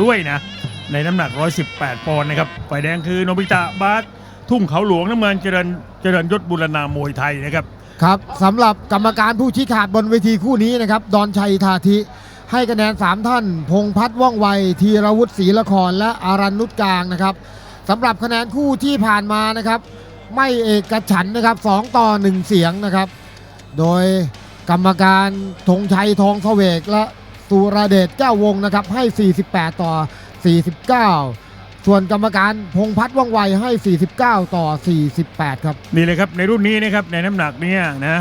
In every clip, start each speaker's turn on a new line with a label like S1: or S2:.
S1: ด้วยนะ ในน้ำหนัก 118 ปอนด์นะครับฝ่ายแดงคือโนบิตะบาสทุ่งเขาหลวงน้ำเงินเจริญเจริญยศบุรณามวยไทยนะครับ
S2: ครับสำหรับกรรมการผู้ชี้ขาดบนเวทีคู่นี้นะครับ ดอนชัยทาธิ ให้คะแนน 3 ท่าน พงพัฒน์ว่องไวธีรวุฒิศรีละคร และอารันนุชกลางนะครับสำหรับคะแนนคู่ที่ผ่านมานะครับ ไม่เอกฉันนะครับ 2 ต่อ 1 เสียงนะครับ โดยกรรมการธงชัยทองเสวกและ สุรเดชแก้ววงนะครับให้ 48 ต่อ 49 ส่วนกรรมการพงพัฒน์ว่องไวให้ 49 ต่อ 48 ครับ
S1: นี่เลยครับในรุ่นนี้นะครับในน้ำหนักเนี่ยนะ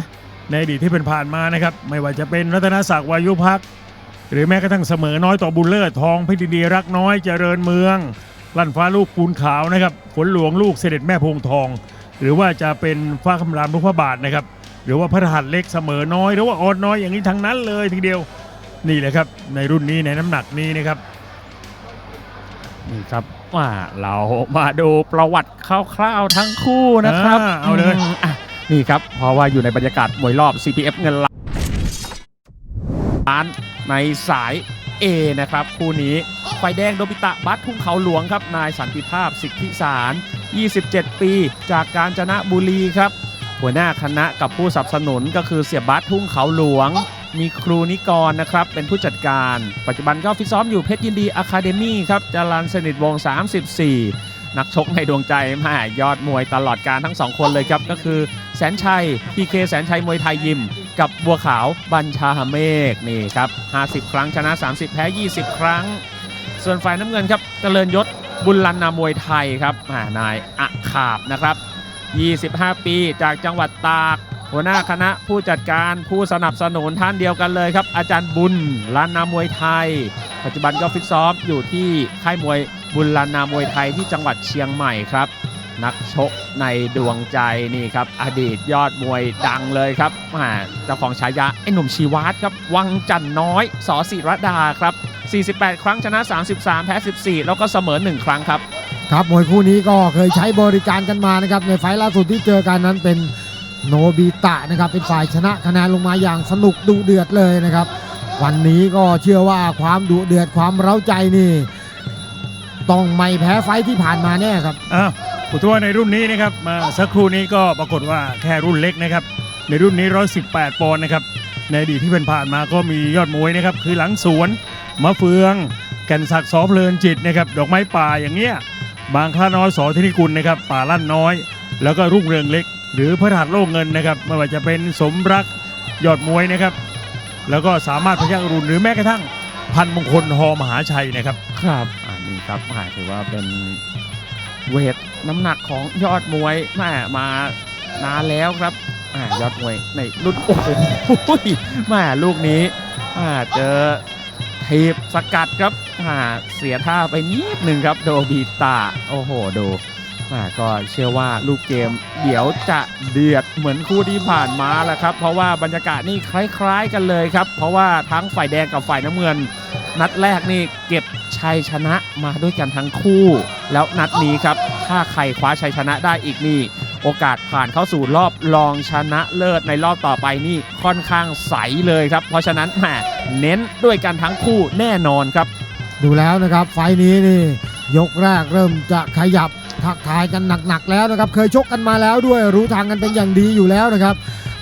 S1: ในอดีตที่เป็นผ่านมานะครับไม่ว่าจะเป็นรัตนศักดิ์วายุพักหรือแม้กระทั่งเสมอน้อยต่อบุญเลิศทองพิธีดีรักน้อยเจริญเมือง ลั่นฟ้าลูกปูนขาวนะครับฝนหลวงลูกเสด็จแม่พงทอง หรือว่าจะเป็นฟ้าคำรามลูกพระบาทนะครับหรือว่าพระรหัสเล็กเสมอน้อยหรือว่าออดน้อยอย่างนี้ทั้งนั้นเลยทีเดียว นี่แหละครับในรุ่นนี้ในน้ำหนักนี้นะครับ
S3: นี่ครับว่าเรามาดูประวัติคร่าวๆทั้งคู่นะครับ
S1: อ่าเอาเลย
S3: มอะนี่ครับเพราะว่าอยู่ในบรรยากาศมวยรอบ CPF เงินล้านในสาย A นะครับคู่นี้ไฟแดงโดบิตะบัตทุ่งเขาหลวงครับ นายสันติภาพสิทธิสาร 27 ปี จากกาญจนบุรีครับ หัวหน้าคณะกับผู้สนับสนุนก็คือเสียบัตทุ่งเขาหลวง มีครูนิกรนะครับ เป็นผู้จัดการ ปัจจุบันก็ฟิตซ้อมอยู่เพชรยินดีอะคาเดมี่ครับจรันสนิทวง 34 นักชกในดวงใจแม่ยอดมวยตลอดการทั้งสองคนเลยครับ ก็คือแสนชัยพีเคแสนชัยมวยไทยยิม กับบัวขาวบัญชาเมฆนี่ครับ 50 ครั้งชนะ 30 แพ้ 20 ครั้ง ส่วนฝ่ายน้ำเงินครับเจริญยศบุญลันนามวยไทยครับนายอะขาบนะครับ 25 ปีจากจังหวัดตาก หัวหน้าคณะผู้จัดการผู้สนับสนุนท่านเดียวกันเลยครับ อาจารย์บุญลานนามวยไทย ปัจจุบันก็ฟิตซ้อมอยู่ที่ค่ายมวยบุญลานนามวยไทยที่จังหวัดเชียงใหม่ครับ นักชกในดวงใจนี่ครับ อดีตยอดมวยดังเลยครับเจ้าของฉายาไอ้หนุ่มชีวัตครับ วังจันน้อยสอศิรดาครับ 48 ครั้งชนะ 33 แพ้ 14 แล้วก็เสมอ 1 ครั้งครับ
S2: ครับมวยคู่นี้ก็เคยใช้บริการกันมานะครับในไฟล์ล่าสุดที่เจอกันนั้นเป็น โนบิตะนะครับเป็นฝ่ายชนะคะแนนลงมาอย่างสนุกดุเดือดเลยนะครับ วันนี้ก็เชื่อว่าความดุเดือดความเร้าใจนี่ ต้องไม่แพ้ไฟที่ผ่านมาแน่ครับ
S1: อ้าวผู้ทัวในรุ่นนี้นะครับมาสักครู่นี้ก็ปรากฏว่าแค่รุ่นเล็กนะครับ ในรุ่นนี้ 118 ปอนด์นะครับ ในอดีตที่เป็นผ่านมาก็มียอดมวยนะครับ คือหลังสวนมะเฟือง แก่นศักดิ์สอเพลินจิตนะครับ ดอกไม้ป่าอย่างเงี้ยบางคล้าน้อยสอธินิกุลนะครับ ป่าลั่นน้อย แล้วก็รุ่งเรืองเล็ก หรือพระหัตโลกเงินนะครับไม่ว่าจะเป็นสมรักยอดมวยนะครับ แล้วก็สามารถพยักรุนหรือแม้กระทั่งพันมงคลฮอมหาชัยนะครับ
S3: ครับอันนี้ครับอ่าถือว่าเป็นเวทน้ำหนักของยอดมวยแม่มานานแล้วครับอ่ายอดมวยในรุ่นโอ้โหแม่ลูกนี้อ่าเจอทีบสกัดครับอ่าเสียท่าไปนิดหนึ่งครับโดบีตาโอ้โห ดู ก็เชื่อว่าลูกเกมเดี๋ยวจะเดือดเหมือนคู่ที่ผ่านมาแหละครับ เพราะว่าบรรยากาศนี่คล้ายๆกันเลยครับ เพราะว่าทั้งฝ่ายแดงกับฝ่ายน้ำเงิน นัดแรกนี่เก็บชัยชนะมาด้วยกันทั้งคู่ แล้วนัดนี้ครับถ้าใครคว้าชัยชนะได้อีกนี่ โอกาสผ่านเข้าสู่รอบรองชนะเลิศในรอบต่อไปนี่ค่อนข้างใสเลยครับ เพราะฉะนั้นแหมเน้นด้วยกันทั้งคู่แน่นอนครับ
S2: ดูแล้วนะครับไฟล์นี้นี่ยกแรกเริ่มจะขยับ ทักทายกันหนักๆแล้วนะครับ เคยชกกันมาแล้วด้วยรู้ทางกันเป็นอย่างดีอยู่แล้วนะครับ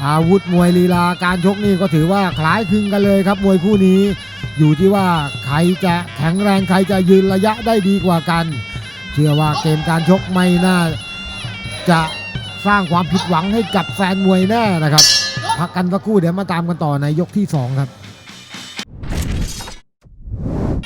S2: อาวุธมวยลีลาการชกนี่ก็ถือว่าคล้ายคลึงกันเลยครับมวยคู่นี้ อยู่ที่ว่าใครจะแข็งแรงใครจะยืนระยะได้ดีกว่ากัน เชื่อว่าเกมการชกไม่น่าจะสร้างความผิดหวังให้กับแฟนมวยแน่นะครับ พักกันสักครู่เดี๋ยวมาตามกันต่อในยกที่สองครับ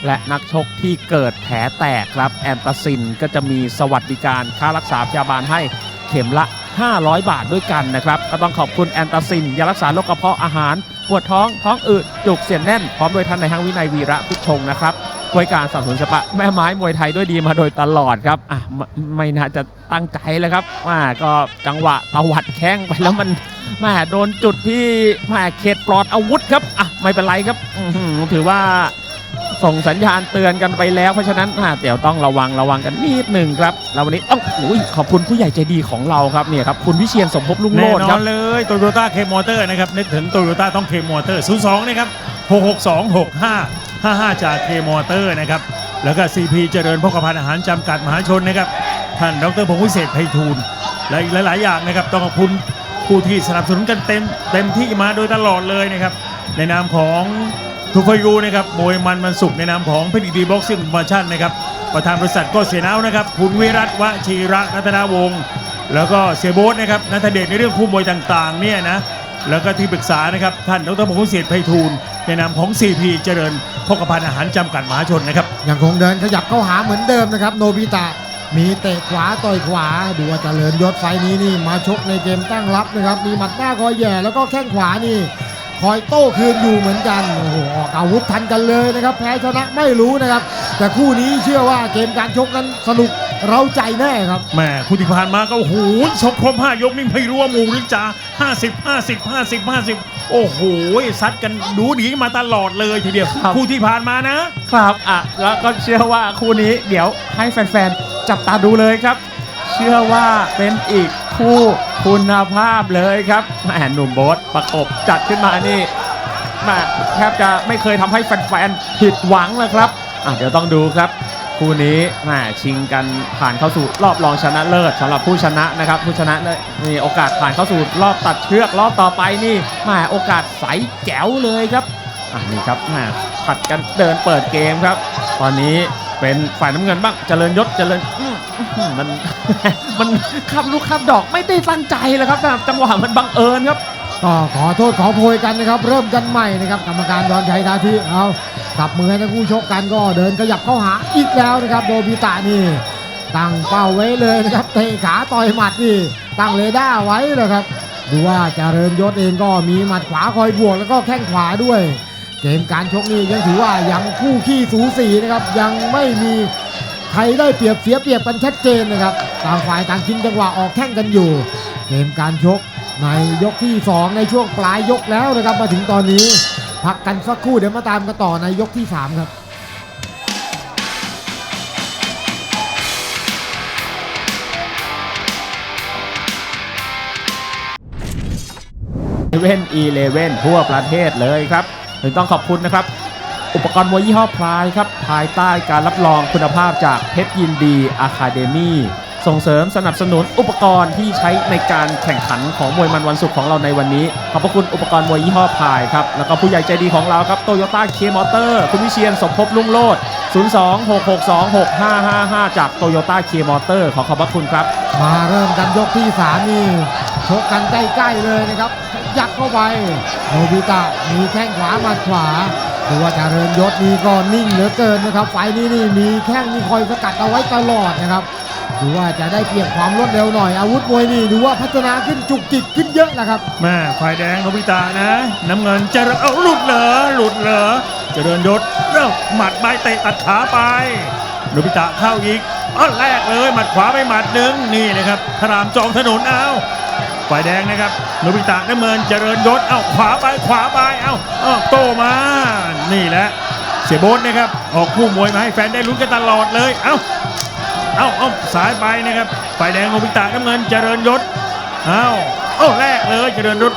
S3: และนักชกที่เกิดแผลแตกครับแอนตาซินก็จะมีสวัสดิการค่ารักษาพยาบาลให้เข็มละ 500 บาทด้วยกันนะครับ ก็ต้องขอบคุณแอนตาซินยารักษาโรคกระเพาะอาหาร ปวดท้องท้องอืดจุกเสียนแน่น พร้อมโดยท่านในห้างวินัยวีระพุชงนะครับบริการสนับสนุนสปะแม่ไม้มวยไทยด้วยดีมาโดยตลอดครับอะไม่ไม่น่าจะตั้งใจเลยครับว่าก็จังหวะตวัดแข้งไปแล้วมันแม่โดนจุดที่แม่เขตปลอดอาวุธครับอะไม่เป็นไรครับถือว่า ส่งสัญญาณเตือนกันไปแล้วเพราะฉะนั้นเดี๋ยวต้องระวังระวังกันนิดหนึ่งครับแล้ววันนี้ต้องอุ้ยขอบคุณผู้ใหญ่ใจดีของเราครับเนี่ยครับคุณวิเชียนสมภพลุงโล
S1: แน่
S3: ดครับ
S1: นเลยโตโยต้าเคมอเตอร์นะครับนึกถึงโตโยต้าต้องเคมอเตอร์02นะครับ662 65 55 จากเคมอเตอร์นะครับแล้วก็ CP เจริญพกพันธ์อาหารจำกัดมหาชนนะครับท่านดรพงศ์วิเศษไพฑูรย์และอีกหลาย ๆ อย่างนะครับต้องขอบคุณผู้ที่สนับสนุนกันเต็มเต็มที่มาโดยตลอดเลยนะครับในนามของ ทุกฟยูนะครับมวยมันมันสุขในนามของเพชรดีบ็อกซิ่งโปรโมชั่นนะครับประธานบริษัทก็เสียนาวนะครับคุณวิรัตวชีระรัตนาวงศ์แล้วก็เสียโบ๊ทนะครับนัทเดชในเรื่องคู่มวยต่างๆเนี่ยนะแล้วก็ที่ปรึกษานะครับท่านดรพงศ์วิเศษไพฑูรย์ในนามของ CP เจริญพกพันอาหารจำกัดมหาชนนะครับ
S2: ยังคงเดินขยับเข้าหาเหมือนเดิมนะครับโนบิตะมีเตะขวาต่อยขวาดูว่าเจริญยศไฟนี้นี่มาชกในเกมตั้งรับนะครับมีหมัดหน้าคอยแย่แล้วก็แข้งขวานี่ คอยโต้คืนอยู่เหมือนกันโอ้โหออกอาวุธทันกันเลยนะครับ แพ้ชนะไม่รู้นะครับ แต่คู่นี้เชื่อว่าเกมการชกนั้นสนุกเร้าใจแน่ครับ
S1: แหม่คู่ที่ผ่านมาก็โอ้โหชกครบ5ยกนี่ไม่รู้ว่าหมู่หรือจ่า50 50 50 50โอ้โหซัดกันดูดีมาตลอดเลยทีเดียว
S3: ครับ
S1: คู่ที่ผ่านมานะ
S3: ครับอะแล้วก็เชื่อว่าคู่นี้เดี๋ยวให้แฟนๆจับตาดูเลยครับ เชื่อว่าเป็นอีก คู่คุณภาพเลยครับแหมหนุ่มโบ๊ทประกบจัดขึ้นมานี่แหมแทบจะไม่เคยทำให้แฟนๆผิดหวังเลยครับอะเดี๋ยวต้องดูครับ คู่นี้แหมชิงกันผ่านเข้าสู่รอบรองชนะเลิศสำหรับผู้ชนะนะครับ ผู้ชนะเนี่โอกาสผ่านเข้าสู่รอบตัดเชือกรอบต่อไปนี่แหมโอกาสใสแจ๋วเลยครับอะนี่ครับแหมผัดกันเดินเปิดเกมครับ ตอนนี้เป็นฝ่ายน้ำเงินบ้างเจริญยศเจริญอื มันมันข้ามลูกข้ามดอกไม่ได้ตั้งใจเลยครับแต่จังหวะมันบังเอิญครับ
S2: ก็ขอโทษขอโพยกันนะครับ เริ่มกันใหม่นะครับกรรมการดอนชัยทาทีเอาจับมือให้ทั้งคู่ชกกันก็เดินขยับเข้าหาอีกแล้วนะครับโดบิตะนี่ตั้งเป้าไว้เลยนะครับเตะขาต่อยหมัดนี่ตั้งเรดาร์ไว้เลยครับดูว่าเจริญยศเองก็มีหมัดขวาคอยบวกแล้วก็แข้งขวาด้วย เกมการชกนี่ยังถือว่ายังคู่ขี้สูสีนะครับยังไม่มี ใครได้เปรียบเสียเปรียบกันชัดเจนนะครับต่างฝ่ายต่างชิงจังหวะออกแข้งกันอยู่ เกมการชกในยกที่ 2 ในช่วงปลายยกแล้วนะครับมาถึงตอนนี้ พักกันสักครู่เดี๋ยวมาตามกันต่อในยกที่ 3 ครับ
S3: เว่นอีเลเว่นทั่วประเทศเลยครับถึงต้องขอบคุณนะครับ อุปกรณ์มวยยี่ห้อพลายครับ ภายใต้การรับรองคุณภาพจากเพชรยินดีอะคาเดมี่ส่งเสริมสนับสนุนอุปกรณ์ที่ใช้ในการแข่งขันของมวยมันวันศุกร์ของเราในวันนี้ ขอบพระคุณอุปกรณ์มวยยี่ห้อพายครับ แล้วก็ผู้ใหญ่ใจดีของเราครับโตโยต้าเคมอเตอร์คุณวิเชียนสมภพลุ่งโลด 026626555 จากโตโยต้าเคมอเตอร์ขอขอบพระคุณครับ
S2: มาเริ่มกันยกที่3นี่ชกกันใกล้ๆเลยนะครับ ยัดเข้าไปโนบิตะมีแข้งขวามัดขวา ดูว่าเจริญยศนี่ก็นิ่งเหลือเกินนะครับ ไฟนี้นี่มีแข้งนี่คอยสกัดเอาไว้ตลอดนะครับดูว่าจะได้เปรียบความรวดเร็วหน่อย อาวุธมวยนี่ดูว่าพัฒนาขึ้นจุกจิกขึ้นเยอะนะครับ
S1: แม่ฝ่ายแดงโนบิตะนะ น้ำเงินเจริญเอาหลุดเหรอหลุดเหรอเจริญยศเริ่มหมัดใบเตะตัดขาไปโนบิตะเข้าอีกอ้อแรกเลยหมัดขวาไปหมัดหนึ่งนี่นะครับพระรามจองถนนเอา ฝ่ายแดงนะครับโนบิตะน้ำเงินเจริญยศเอาขวาไปขวาไปเอาเอาโตมา นี่แหละเสียโบนนะครับ ออกคู่มวยมาให้แฟนได้ลุ้นกันตลอดเลยเอ้าเอาเอาสายไปนะครับฝ่ายแดงโนบิตะน้ำเงินเจริญยศเอาเอาแรกเลยเจริญยศ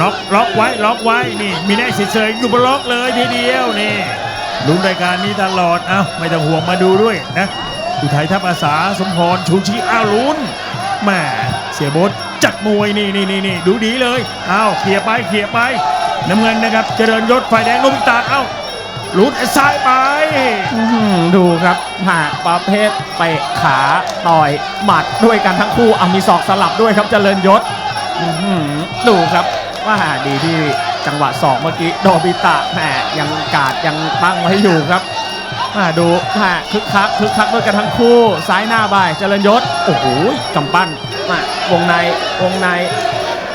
S1: ล็อกล็อกไว้ล็อกไว้นี่ มีแน่เฉยๆอยู่บนล็อกเลยทีเดียวนี่ลุ้นรายการนี้ตลอดเอ้าไม่ต้องห่วงมาดูด้วยนะอุทัยทัพอาสาสมพรชูชีอ้าวลุ้นแม่เสียโบด จัดมวยนี่นี่นี่นี่ดูดีเลยอ้าวเขี่ยไปเขี่ยไป น้ำเงินนะครับ เจริญยศฝ่ายแดงโนบิตะเอ้าลุ้นซ้ายไป
S3: อื้อหือดูครับหาประเภทเตะขาต่อยหมัดด้วยกันทั้งคู่เอามีศอกสลับด้วยครับเจริญยศอื้อหือดูครับว่าดีที่จังหวะศอกเมื่อกี้โดบิตะแหมยังกาดยังตั้งไว้อยู่ครับ อ่าดูฮะคึกคักคึกคักด้วยกันทั้งคู่ซ้ายหน้าบ่ายเจริญยศโอ้โหกำปั้นมาวงในวงใน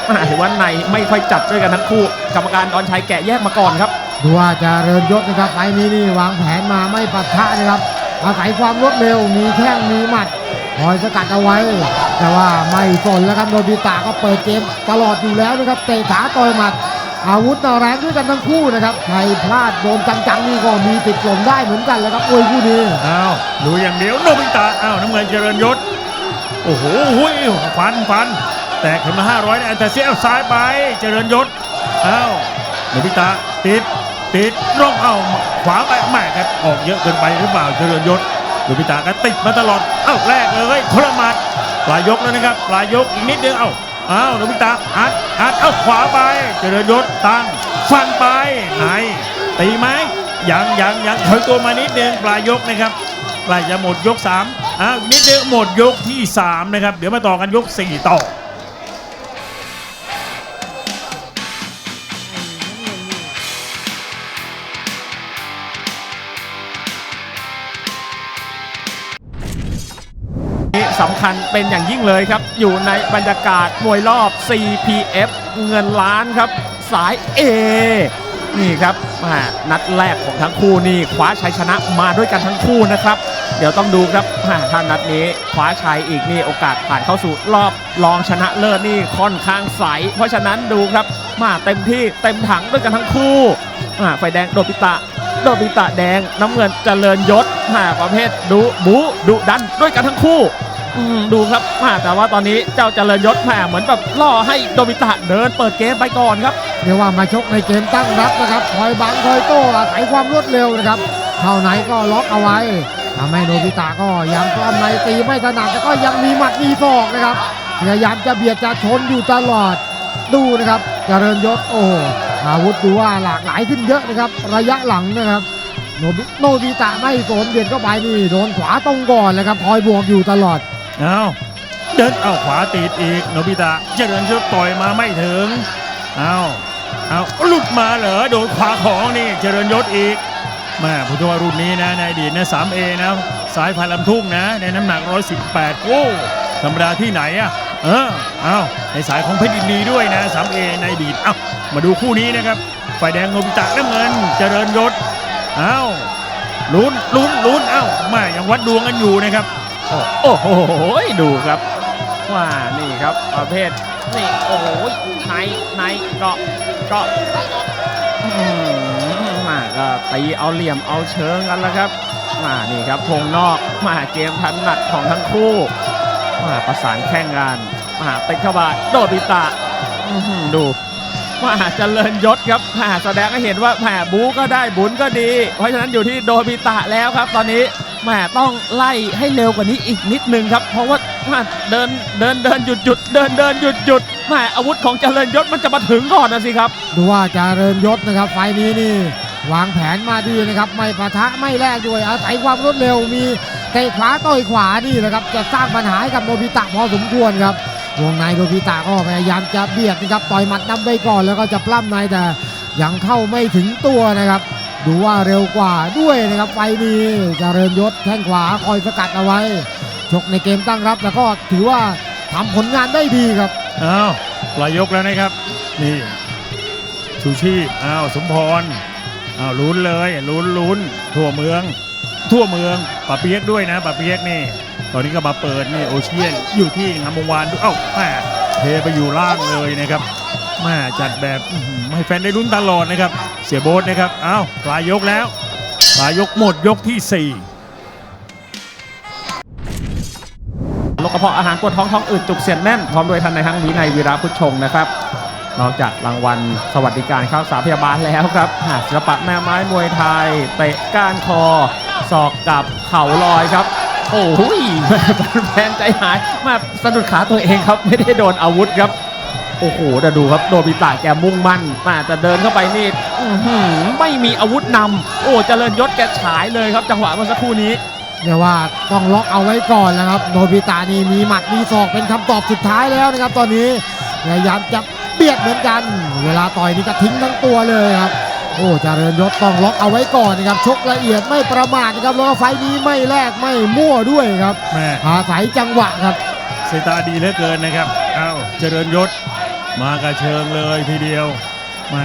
S3: อ่าถือว่าในไม่ค่อยจัดด้วยกันทั้งคู่ กรรมการดอนชัยแกะแยกมาก่อนครับ
S2: ดูว่าเจริญยศนะครับไฟล์นี้นี่วางแผนมาไม่ปะทะนะครับอาศัยความรวดเร็วมีแข้งมีหมัดคอยสกัดเอาไว้ แต่ว่าไม่สนแล้วครับโนบิตะก็เปิดเกมตลอดอยู่แล้วนะครับเตะขาต่อยหมัด อาวุธน่าแรงด้วยกันทั้งคู่นะครับใครพลาดโดนจังๆนี่ก็มีติดลมได้เหมือนกันแล้วครับมวยคู่นี้
S1: อ้าวดูอย่างเดียวโนบิตะอ้าวน้ำเงินเจริญยศโอ้โหหุยฟันฟัน แตกขึ้นมา500นะแต่เสียเอาซ้ายไปเจริญยศอ้าวโนบิตะติดติดร่องเอาขวาไปแม่ครับออกเยอะเกินไปหรือเปล่าเจริญยศโนบิตะก็ติดมาตลอดเอ้าแรกเลยคนละหมัดปลายยกแล้วนะครับปลายยกอีกนิดเดียวเอ้า อ้าโนบิตะอัดอัดเอ้าขวาไป เจริญยศตั้งฟันไปไหนตีไหมยังยังยังถอยตัวมานิดนึงปลายยกนะครับใกล้จะหมดยก3อ้าวนิดเดียวหมดยกที่ 3 นะครับ เดี๋ยวมาต่อกันยก 4 ต่อ
S3: คัญเป็นอย่างยิ่งเลยครับ อยู่ในบรรยากาศมวยรอบ CPF เงินล้านครับ สาย A นี่ครับมานัดแรกของทั้งคู่นี่คว้าชัยชนะมาด้วยกันทั้งคู่นะครับ เดี๋ยวต้องดูครับมาถ้านัดนี้คว้าชัยอีกนี่โอกาสผ่านเข้าสู่รอบรองชนะเลิศนี่ค่อนข้างใส เพราะฉะนั้นดูครับมาเต็มที่เต็มถังด้วยกันทั้งคู่อ่าไฟแดงโดปิตะโดบิตะแดงน้ำเงินเจริญยศมาประเภทดุบูดุดันด้วยกันทั้งคู่ ดูครับแต่ว่าตอนนี้เจ้าเจริญยศแหมเหมือนแบบล่อให้โดบิตะเดินเปิดเกมไปก่อนครับ
S2: เรียกว่ามาชกในเกมตั้งรับนะครับคอยบังคอยโต้อาศัยความรวดเร็วนะครับเข้าไหนก็ล็อกเอาไว้ทำให้โนบิตะก็ยังปล้ำในตีไม่ถนัดแต่ก็ยังมีหมัดมีศอกนะครับพยายามจะเบียดจะชนอยู่ตลอดดูนะครับเจริญยศโอ้อาวุธดูว่าหลากหลายขึ้นเยอะนะครับ ระยะหลังนะครับโนบิโนบิตะไม่สนเบียดเข้าไปนี่โดนขวาตรงก่อนเลยครับคอยบวกอยู่ตลอด
S1: เอาเดินเอาขวาติดอีกโนบิตะเจริญยศต่อยมาไม่ถึงเอาเอาหลุดมาเหรอโดนขวาของนี่เจริญยศอีกแม่พุทธวารุ่นนี้นะในอดีตนะ 3A นะสายพันลำทุ่งนะ ในน้ำหนัก 118 โอ้ธรรมดาที่ไหนอะเออเอาในสายของเพชรยินดีด้วยนะ 3A ในอดีตเอามาดูคู่นี้นะครับฝ่ายแดงโนบิตะน้ำเงิน เจริญยศเอาลุ้นลุ้นลุ้นเอ้าแม่ยังวัดดวงกันอยู่นะครับ
S3: โอ้โหดูครับว่านี่ครับประเภทนี่โอ้โหในในเกาะเกาะมาก็ตีเอาเหลี่ยมเอาเชิงกันแล้วครับมานี่ครับพงนอกมาเกมทันหนัดของทั้งคู่มาประสานแข่งกันมาติดเข้าโดดิตะดูมาเจริญยศครับมาแสดงให้เห็นว่าแหมบูก็ได้บุญก็ดี เพราะฉะนั้นอยู่ที่โดบิตะแล้วครับตอนนี้ แหมต้องไล่ให้เร็วกว่านี้อีกนิดนึงครับ เพราะว่าม่เดินเดินเดินหยุดหยุดเดินเดินหยุดหยุดแหมอาวุธของเจริญยศมันจะมาถึงก่อนนะสิครับ
S2: ดูว่าเจริญยศนะครับ ไฟนี้นี่ วางแผนมาดีนะครับ ไม่ปะทะไม่แลกด้วยอาศัยความรวดเร็วมีเตะขวาต่อยขวานี่นะครับ จะสร้างปัญหาให้กับโนบิตะพอสมควรครับวงในโนบิตะก็พยายามจะเบียดนะครับต่อยหมัดนำไปก่อนแล้วก็จะปล้ำในแต่ยังเข้าไม่ถึงตัวนะครับ ดูว่าเร็วกว่าด้วยนะครับไฟล์นี้เจริญยศแข้งขวาคอยสกัดเอาไว้ ชกในเกมตั้งรับแล้วก็ถือว่าทำผลงานได้ดีครับ
S1: อ้าวปลายยกแล้วนะครับ นี่ชูชีพอ้าวสมพรอ้าวลุ้นเลยลุ้นลุ้นทั่วเมือง ทั่วเมืองปะเปียกด้วยนะปะเปียกนี่ ตอนนี้ก็มาเปิดนี่โอเชียนอยู่ที่งามวงวานด้วยเอ้าแม่เทไปอยู่ล่างเลยนะครับ แม่จัดแบบให้แฟนได้ลุ้นตลอดนะครับ เสียโบ๊ทนะครับอ้าวปลายยกแล้วปลายยกหมดยกที่สี่
S3: โรคกระเพาะอาหารปวดท้องท้องอืดจุกเสียแน่น พร้อมด้วยท่านในทั้งวินัยวีระพุทธชงนะครับ นอกจากรางวัลสวัสดิการข้าสาพยาบาลแล้วครับศิลปะแม่ไม้มวยไทย เตะก้านคอ ศอกกับเข่าลอยครับ โอ้โหแฟนใจหายมาสะดุดขาตัวเองครับ ไม่ได้โดนอาวุธครับ โอ้โหแต่ดูครับโดบิตะแกมุ่งมั่นมาแต่เดินเข้าไปนี่อื้อหือไม่มีอาวุธนำโอ้เจริญยศแกฉายเลยครับ จังหวะเมื่อสักครู่นี้
S2: เรียกว่าต้องล็อกเอาไว้ก่อนแล้วครับ โนบิตานี่มีหมัดมีศอกเป็นคำตอบสุดท้ายแล้วนะครับ ตอนนี้พยายามจะเบียดเหมือนกัน เวลาต่อยนี่ก็ทิ้งทั้งตัวเลยครับโอ้เจริญยศต้องล็อกเอาไว้ก่อนนะครับชกละเอียดไม่ประมาทนะครับแล้วก็ไฟล์นี้ไม่แลกไม่มั่วด้วยครับ
S1: แม่
S2: อาศัยจังหวะครับ
S1: สายตาดีเหลือเกินนะครับอ้าวเจริญยศมากระเชิงเลยทีเดียวมา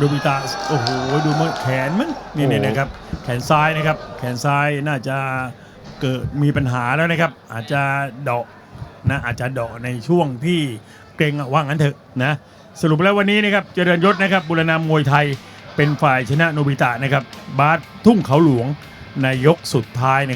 S1: ดูบิตาโอ้โหดูมือแขนมั้งนี่นี่นะครับ แขนซ้ายนะครับ แขนซ้ายน่าจะเกิดมีปัญหาแล้วนะครับ อาจจะเดาะนะอาจจะเดาะในช่วงที่เกรงว่างั้นเถอะนะสรุปแล้ววันนี้นะครับเจริญยศนะครับบุรณามวยไทยเป็นฝ่ายชนะโนบิตะนะครับบาสทุ่งเขาหลวงในยกสุดท้ายนะครับ